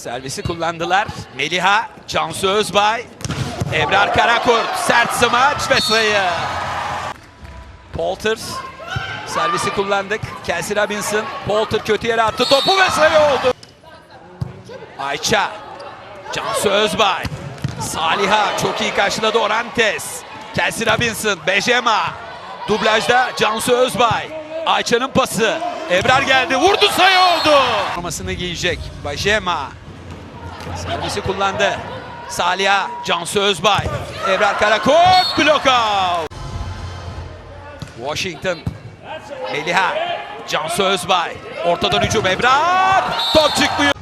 Servisi kullandılar. Meliha, Cansu Özbay, Ebrar Karakurt, sert smaç ve sayı. Polter, servisi kullandık. Kelsey Robinson, Polter kötü yere attı topu ve sayı oldu. Ayça, Cansu Özbay, Saliha çok iyi karşıladı Orantes. Kelsey Robinson, Bejema. Dublajda Cansu Özbay. Ayça'nın pası. Ebrar geldi, vurdu sayı oldu. Formasını giyecek. Bejema. Servisi kullandı. Saliha, Cansu Özbay. Ebrar Karakurt, blok out. Washington, Meliha, Cansu Özbay. Ortadan hücum Ebrar. Top çıkmıyor.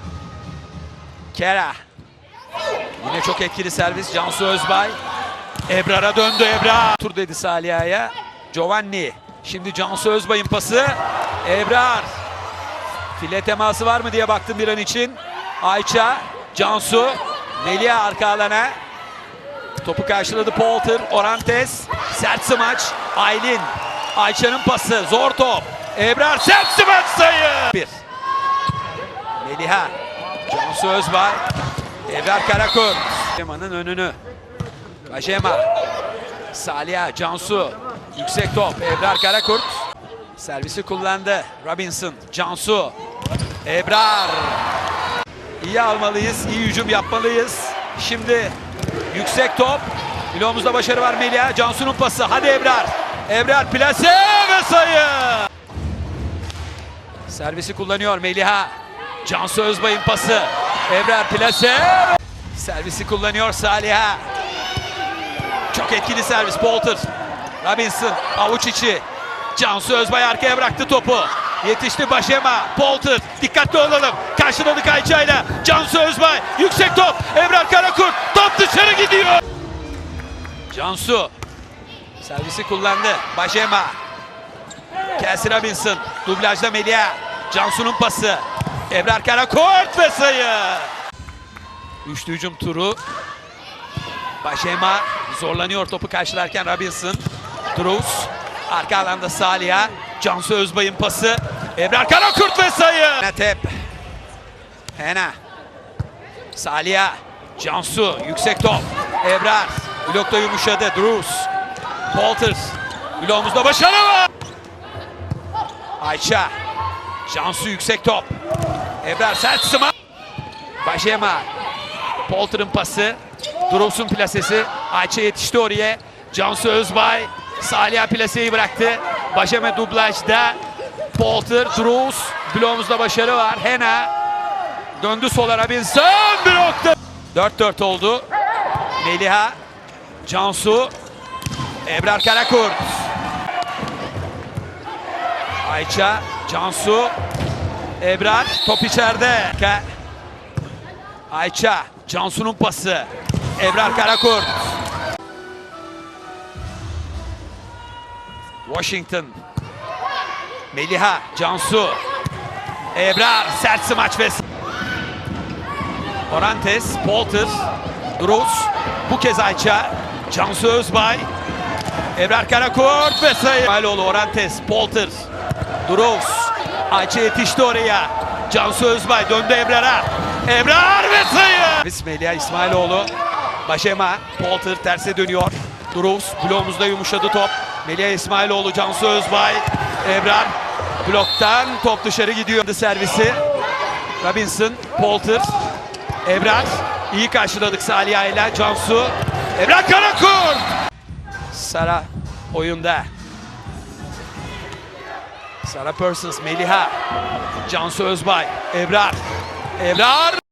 Kera. Yine çok etkili servis Cansu Özbay. Ebrar'a döndü Ebrar. Tur dedi Saliha'ya. Giovanni. Şimdi Cansu Özbay'ın pası. Ebrar. File teması var mı diye baktım bir an için. Ayça, Cansu, Melia arka alana. Topu karşıladı Polter, Orantes. Sert smaç. Aylin. Ayça'nın pası. Zor top. Ebrar sert smaç sayı. Bir. Meliha. Cansu Özbay. Ebrar Karakurt. Bajema'nın önünü. Bajema. Saliha, Cansu. Yüksek top. Ebrar Karakurt. Servisi kullandı. Robinson, Cansu. Ebrar. İyi almalıyız, iyi hücum yapmalıyız. Şimdi yüksek top. Bloğumuzda başarı var Melia. Cansu'nun pası. Hadi Ebrar. Ebrar plase ve sayı. Servisi kullanıyor Meliha. Cansu Özbay'ın pası. Ebrar plase. Servisi kullanıyor Saliha. Çok etkili servis Bolter. Robinson avuç içi. Cansu Özbay arkaya bıraktı topu. Yetişti Başema. Polter. Dikkatli olalım. Karşıladık Ayça'yla. Cansu Özbay. Yüksek top. Ebrar Karakurt. Top dışarı gidiyor. Cansu. Servisi kullandı. Başema. Kelsey Robinson. Dublajda Melia. Cansu'nun pası. Ebrar Karakurt ve sayı. Üçlü hücum turu. Başema zorlanıyor topu karşılarken Robinson. Drews. Arka alanda Saliha. Cansu Özbay'ın pası. Ebrar Karakurt ve sayı. Netep. Hena. Saliha. Cansu. Yüksek top. Ebrar. Blokta yumuşadı. Drews. Polter. Bloğumuzda başarı var. Ayça. Cansu yüksek top. Ebrar sert sıma. Başema. Polter'ın pası. Drops'un plasesi. Ayça yetişti oraya. Cansu Özbay. Saliha plaseyi bıraktı. Başeme dublajda. Polter, Drows. Bloğumuzda başarı var. Hena. Döndü sola Robinson. Blokta. 4-4 oldu. Meliha. Cansu. Ebrar Karakurt. Ayça. Cansu. Ebrar. Top içeride. Ayça, Cansu'nun pası. Ebrar Karakurt. Washington. Meliha, Cansu. Ebrar, sert smaç ve... Orantes, Polter, Drews. Bu kez Ayça, Cansu Özbay. Ebrar Karakurt ve sayı. İsmailoğlu, Orantes, Polter, Drews. Ayça yetişti oraya. Cansu Özbay döndü Ebrar'a. Ebrar ve sayı. Melia İsmailoğlu. Başema. Polter terse dönüyor. Drews bloğumuzda yumuşadı top. Melia İsmailoğlu, Cansu Özbay. Ebrar bloktan top dışarı gidiyor. Servisi. Robinson, Polter. Ebrar. iyi karşıladık Saliha ile. Cansu. Ebrar Karakurt. Sara oyunda. Sara Persons, Meliha. Cansu Özbay. Ebrar. Ebrar.